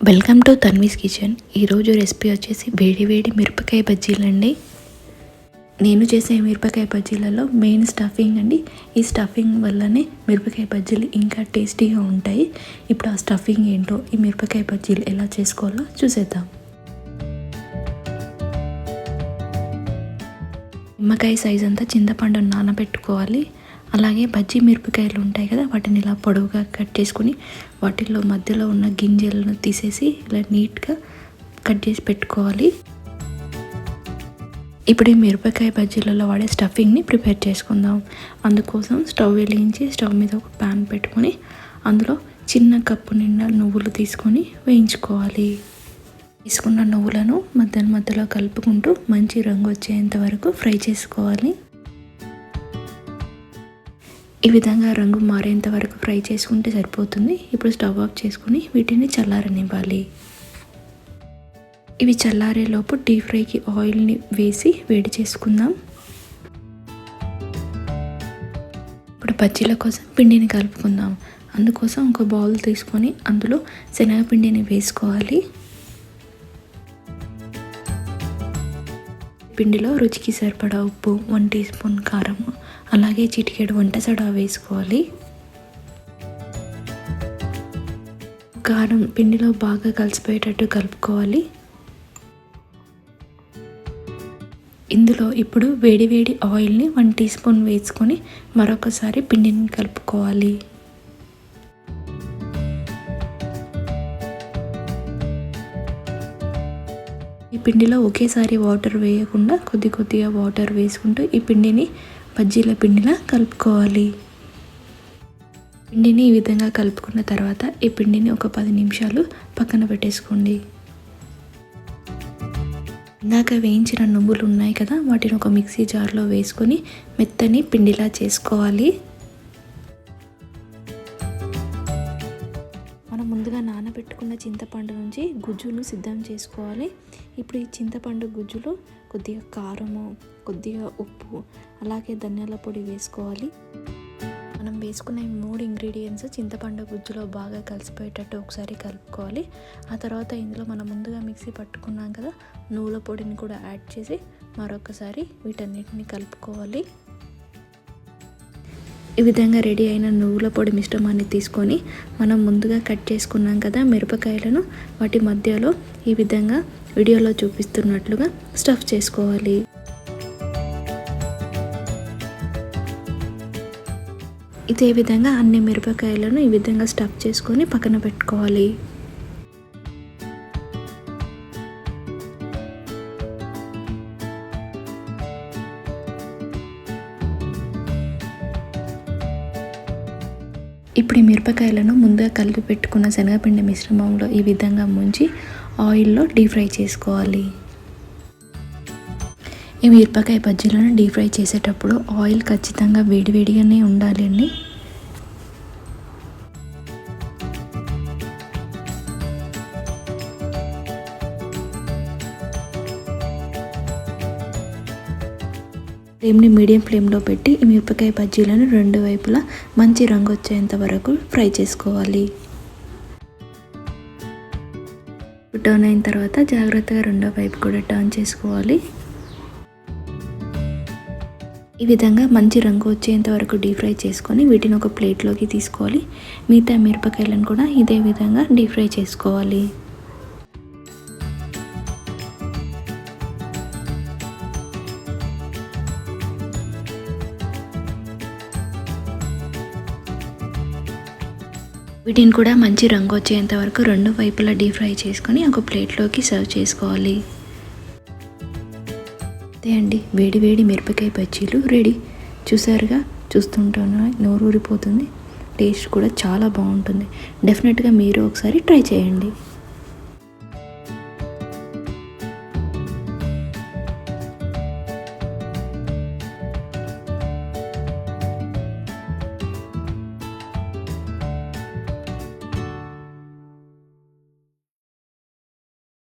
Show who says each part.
Speaker 1: Welcome to Tanvi's kitchen ఈరోజు recipe వచ్చేసి వేడి వేడి మిరపకాయ బజ్జీలండి నేను చేసే మిరపకాయ బజ్జీలలో మెయిన్ స్టఫింగ్ అండి. ఈ స్టఫింగ్ వల్లనే మిరపకాయ బజ్జీలు ఇంకా టేస్టీగా ఉంటాయి. ఇప్పుడు ఆ స్టఫింగ్ ఏంటో ఈ మిరపకాయ బజ్జీలు ఎలా చేసుకోవాలో చూసేద్దాం. నిమ్మకాయ సైజ్ అంతా చింతపండు నానబెట్టుకోవాలి. అలాగే బజ్జీ మిరపకాయలు ఉంటాయి కదా వాటిని ఇలా పొడవుగా కట్ చేసుకుని వాటిల్లో మధ్యలో ఉన్న గింజలను తీసేసి ఇలా నీట్గా కట్ చేసి పెట్టుకోవాలి. ఇప్పుడు ఈ మిరపకాయ బజ్జీలలో వాడే స్టఫింగ్ని ప్రిపేర్ చేసుకుందాం. అందుకోసం స్టవ్ వెలిగించి స్టవ్ మీద ఒక ప్యాన్ పెట్టుకొని అందులో చిన్న కప్పు నిండా నువ్వులు తీసుకొని వేయించుకోవాలి. తీసుకున్న నువ్వులను మధ్య మధ్యలో కలుపుకుంటూ మంచి రంగు వచ్చేంత వరకు ఫ్రై చేసుకోవాలి. ఈ విధంగా రంగు మారేంత వరకు ఫ్రై చేసుకుంటే సరిపోతుంది. ఇప్పుడు స్టవ్ ఆఫ్ చేసుకుని వీటిని చల్లారనివ్వాలి. ఇవి చల్లారేలోపు డీప్ ఫ్రైకి ఆయిల్ని వేసి వేడి చేసుకుందాం. ఇప్పుడు బజ్జీల కోసం పిండిని కలుపుకుందాం. అందుకోసం ఒక బౌల్ తీసుకొని అందులో శనగపిండిని వేసుకోవాలి. పిండిలో రుచికి సరిపడా ఉప్పు వన్ టీ స్పూన్ కారం అలాగే చిటికెడు వంట సడా వేసుకోవాలి. కారం పిండిలో బాగా కలిసిపోయేటట్టు కలుపుకోవాలి. ఇందులో ఇప్పుడు వేడి వేడి ఆయిల్ని వన్ టీ స్పూన్ వేసుకొని మరొకసారి పిండిని కలుపుకోవాలి. ఈ పిండిలో ఒకేసారి వాటర్ వేయకుండా కొద్ది కొద్దిగా వాటర్ వేసుకుంటూ ఈ పిండిని బజ్జీల పిండిలా కలుపుకోవాలి. పిండిని ఈ విధంగా కలుపుకున్న తర్వాత ఈ పిండిని ఒక పది నిమిషాలు పక్కన పెట్టేసుకోండి. ఇందాక వేయించిన నువ్వులు ఉన్నాయి కదా వాటిని ఒక మిక్సీ జార్లో వేసుకొని మెత్తని పిండిలా చేసుకోవాలి. ముందుగా నానబెట్టుకున్న చింతపండు నుంచి గుజ్జును సిద్ధం చేసుకోవాలి. ఇప్పుడు ఈ చింతపండు గుజ్జులో కొద్దిగా కారము కొద్దిగా ఉప్పు అలాగే ధనియాల పొడి వేసుకోవాలి. మనం వేసుకున్న ఈ మూడు ఇంగ్రీడియంట్స్ చింతపండు గుజ్జులో బాగా కలిసిపోయేటట్టు ఒకసారి కలుపుకోవాలి. ఆ తర్వాత ఇందులో మనం ముందుగా మిక్సీ పట్టుకున్నాం కదా నువ్వుల పొడిని కూడా యాడ్ చేసి మరొకసారి వీటన్నిటిని కలుపుకోవాలి. ఈ విధంగా రెడీ అయిన నువ్వుల పొడి మిశ్రమాన్ని తీసుకొని మనం ముందుగా కట్ చేసుకున్నాం కదా మిరపకాయలను వాటి మధ్యలో ఈ విధంగా వీడియోలో చూపిస్తున్నట్లుగా స్టఫ్ చేసుకోవాలి. ఇదే విధంగా అన్ని మిరపకాయలను ఈ విధంగా స్టఫ్ చేసుకొని పక్కన పెట్టుకోవాలి. ఇప్పుడు ఈ మిరపకాయలను ముందుగా కలిపి పెట్టుకున్న శనగపిండి మిశ్రమంలో ఈ విధంగా ముంచి ఆయిల్లో డీప్ ఫ్రై చేసుకోవాలి. ఈ మిరపకాయ బజ్జీలను డీప్ ఫ్రై చేసేటప్పుడు ఆయిల్ ఖచ్చితంగా వేడివేడిగానే ఉండాలండి ఫ్లేమ్ని మీడియం ఫ్లేమ్లో పెట్టి ఈ మిరపకాయ బజ్జీలను రెండు వైపులా మంచి రంగు వచ్చేంత వరకు ఫ్రై చేసుకోవాలి. టర్న్ అయిన తర్వాత జాగ్రత్తగా రెండో వైపు కూడా టర్న్ చేసుకోవాలి. ఈ విధంగా మంచి రంగు వచ్చేంత వరకు డీప్ ఫ్రై చేసుకొని వీటిని ఒక ప్లేట్లోకి తీసుకోవాలి. మిగతా మిరపకాయలను కూడా ఇదే విధంగా డీప్ ఫ్రై చేసుకోవాలి. వీటిని కూడా మంచి రంగు వచ్చేంత వరకు రెండు వైపులా డీప్ ఫ్రై చేసుకొని ఒక ప్లేట్లోకి సర్వ్ చేసుకోవాలి. అంతే అండి. వేడి వేడి మిరపకాయ బజ్జీలు రెడీ. చూసారుగా? చూస్తుంటాను నోరు ఊరిపోతుంది టేస్ట్ కూడా చాలా బాగుంటుంది. డెఫినెట్గా మీరు ఒకసారి ట్రై చేయండి.